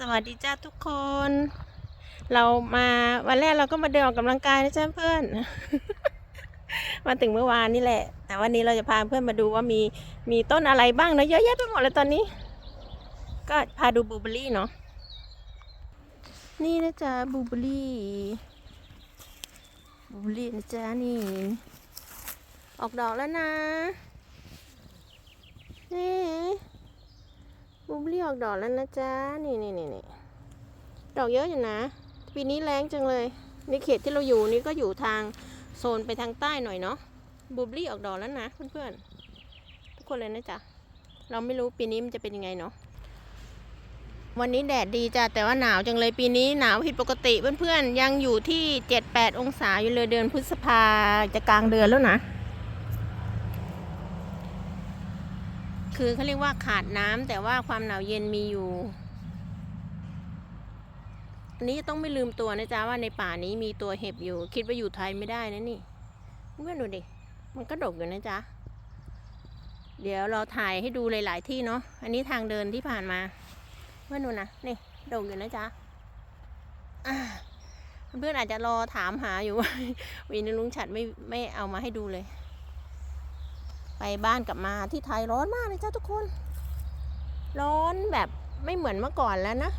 สวัสดีจ้าทุกคน เรามาวันแรกเราก็มาเดินออกกำลังกายนะจ้าเพื่อน มาถึงเมื่อวานนี่แหละ แต่วันนี้เราจะพาเพื่อนมาดูว่ามีมีต้นอะไรบ้างเนอะเยอะแยะไปหมดเลยตอนนี้ ก็พาดูบลูเบอรี่เนาะนี่นะจ๊ะบลูเบอรี่บลูเบอรี่นะจ๊ะนี่ ออกดอกแล้วนะนี่ บูเบอรี่ออกดอกแล้วนะจ๊ะ นี่นี่นี่นี่ดอกเยอะอยู่นะ ปีนี้แรงจังเลย ในเขตที่เราอยู่นี่ก็อยู่ทางโซนไปทางใต้หน่อยเนาะ บูเบอรี่ออกดอกแล้วนะเพื่อนๆ ทุกคนเลยนะจ๊ะ เราไม่รู้ปีนี้มันจะเป็นยังไงเนาะ วันนี้แดดดีจ้ะ แต่ว่าหนาวจังเลยปีนี้หนาวผิดปกติเพื่อนๆ ยังอยู่ที่ 7-8 องศาอยู่เลยเดือนพฤษภาจะกลางเดือนแล้วนะ คือเขาเรียกว่าขาดน้ำแต่ว่าความหนาวเย็นมีอยู่อันนี้ต้องไม่ลืมตัวนะจ๊ะว่าในป่านี้มีตัวเห็บอยู่ คิดว่าอยู่ไทยไม่ได้นะนี่เพื่อนดูดิมันก็ดกอยู่นะจ๊ะเดี๋ยวเราถ่ายให้ดูหลาย ๆ ที่เนาะอันนี้ทางเดินที่ผ่านมาเพื่อนดูนะนี่ดกอยู่นะจ๊ะเพื่อนอาจจะรอถามหาอยู่ว่าวีนลุงฉัดไม่ไม่เอามาให้ดูเลย ไปบ้านกลับมาที่ไทยร้อนมากเลยจ้าทุกคน ร้อนแบบไม่เหมือนเมื่อก่อนแล้วนะ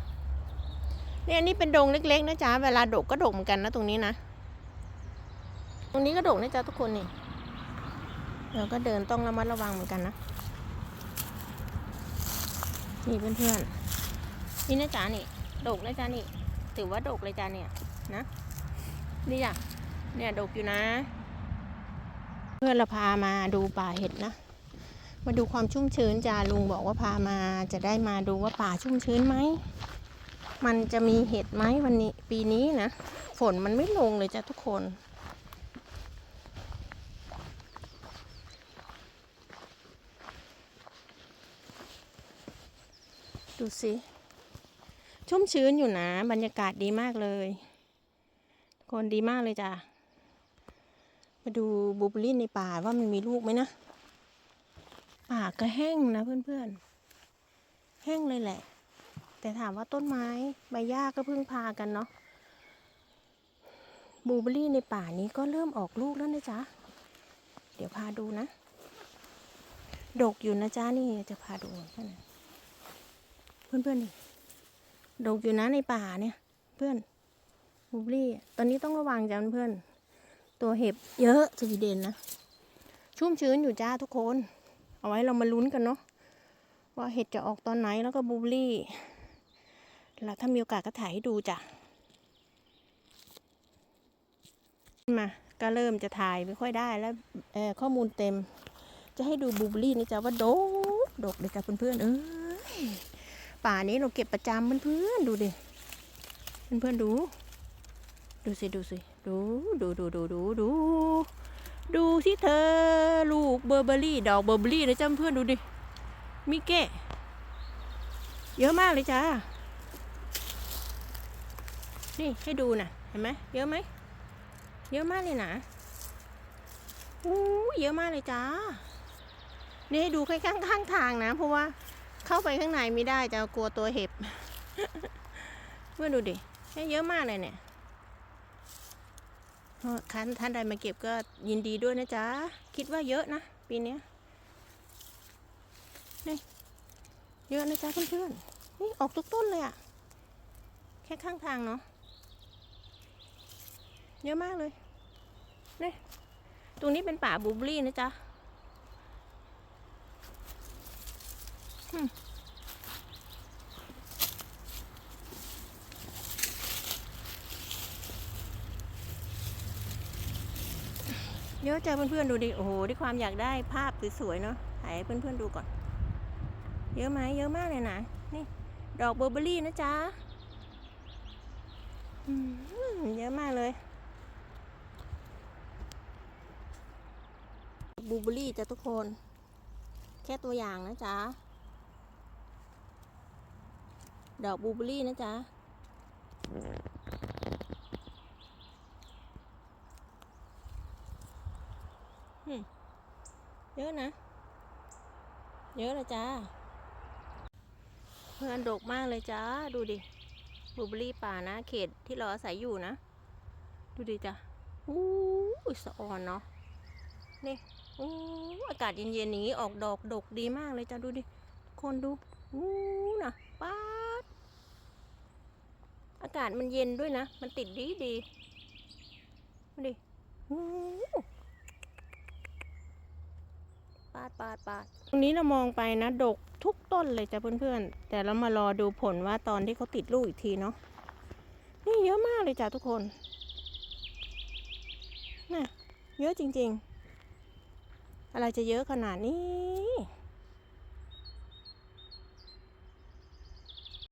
เนี่ยอันนี่เป็นดงเล็ก ๆ นะจ๊ะเวลาดกก็ดกเหมือนกันนะตรงนี้นะ ตรงนี้ก็ดกนะจ๊ะทุกคนนี่เราก็เดินต้องระมัดระวังเหมือนกันนะนี่เพื่อนๆนี่นะจ๊ะนี่ดกนะจ๊ะนี่ถือว่าดกเลยจ้ะเนี่ยนะนี่จ้ะเนี่ยดกอยู่นะ เพื่อนเราพามาดูป่าเห็ดนะ มาดูความชุ่มชื้นจ้าลุงบอกว่าพามาจะได้มาดูว่าป่าชุ่มชื้นไหม มันจะมีเห็ดไหมวันนี้ปีนี้นะ ฝนมันไม่ลงเลยจ้ะทุกคน ดูสิชุ่มชื้นอยู่นะ บรรยากาศดีมากเลย คนดีมากเลยจ้ะ มาดูบูเบอรี่ในป่าว่ามันมีลูกไหมนะ ป่าก็แห้งนะเพื่อนๆ แห้งเลยแหละ แต่ถามว่าต้นไม้ใบหญ้าก็เพิ่งพากันเนาะบูเบอรี่ในป่านี้ก็เริ่มออกลูกแล้วนะจ๊ะ เดี๋ยวพาดูนะ ดกอยู่นะจ๊ะนี่จะพาดูเพื่อนๆเพื่อนๆนี่ดกอยู่นะในป่าเนี่ย เพื่อนบูเบอรี่ตอนนี้ต้องระวังจ้ะเพื่อนๆ ตัวเห็บเยอะสวีเดนนะ ชุ่มชื้นอยู่จ้าทุกคน เอาไว้เรามาลุ้นกันเนาะว่าเห็ดจะออกตอนไหนแล้วก็บูเบอรี่แล้วถ้ามีโอกาสก็ถ่ายให้ดูจ้ะมาก็เริ่มจะถ่ายไม่ค่อยได้แล้วข้อมูลเต็ม จะให้ดูบูเบอร์รี่นี่จ้ะว่าดกดกเลยจ้ะเพื่อนๆเอ้ยป่านี้เราเก็บประจำเพื่อนๆดูดิเพื่อนๆดู ดูสิดูสิ ดู ดู ดู ดู ดู ดู ดูสิเธอ ลูกเบอร์เบอรี่ ดอกเบอร์เบอรี่นะจ้าเพื่อนดูดิ มิเก้เยอะมากเลยจ้า นี่ให้ดูนะเห็นไหมเยอะไหม เยอะมากเลยนะอู้เยอะมากเลยจ้า นี่ให้ดูแค่ข้างข้างทางนะ เพราะว่าเข้าไปข้างในไม่ได้จะกลัวตัวเห็บ เพื่อนดูดิให้เยอะมากเลยเนี่ย คันท่านใดมาเก็บก็ยินดีด้วยนะจ๊ะ คิดว่าเยอะนะ ปีนี้นี่เยอะนะจ๊ะเพื่อนๆนี่ออกทุกต้นเลยอะแค่ข้างทางเนาะเยอะมากเลยนี่ตรงนี้เป็นป่าบูเบอร์รี่นะจ๊ะอื เยอะจ้ะเพื่อนๆดูดิโอ้โหด้วยความอยากได้ภาพสวยๆเนาะถ่ายให้เพื่อนๆดูก่อน เยอะไหมเยอะมากเลยนะนี่ ดอกเบอร์เบอรี่นะจ๊ะอืมเยอะมากเลยบลูเบอรี่จ้ะทุกคน แค่ตัวอย่างนะจ๊ะดอกบลูเบอรี่นะจ๊ะ เยอะนะ เยอะเลยจ้า เพื่อนดกมากเลยจ้า ดูดิบลูเบอรี่ป่านะ เขตที่เราอาศัยอยู่นะ ดูดิจ้ะอู้สะออนเนาะ นี่อู้อากาศเย็นๆอย่างนี้ออกดอกดกดีมากเลยจ้ะดูดิ คนดูอู้นะป๊าดอากาศมันเย็นด้วยนะ มันติดดีดีดูดิอู้าดปาดปาดตรงนี้เรามองไปนะดกทุกต้นเลยจ้ะเพื่อนๆ แต่เรามารอดูผลว่าตอนที่เขาติดลูกอีกทีเนาะนี่เยอะมากเลยจ้ะทุกคนน่ะเยอะจริงๆ อะไรจะเยอะขนาดนี้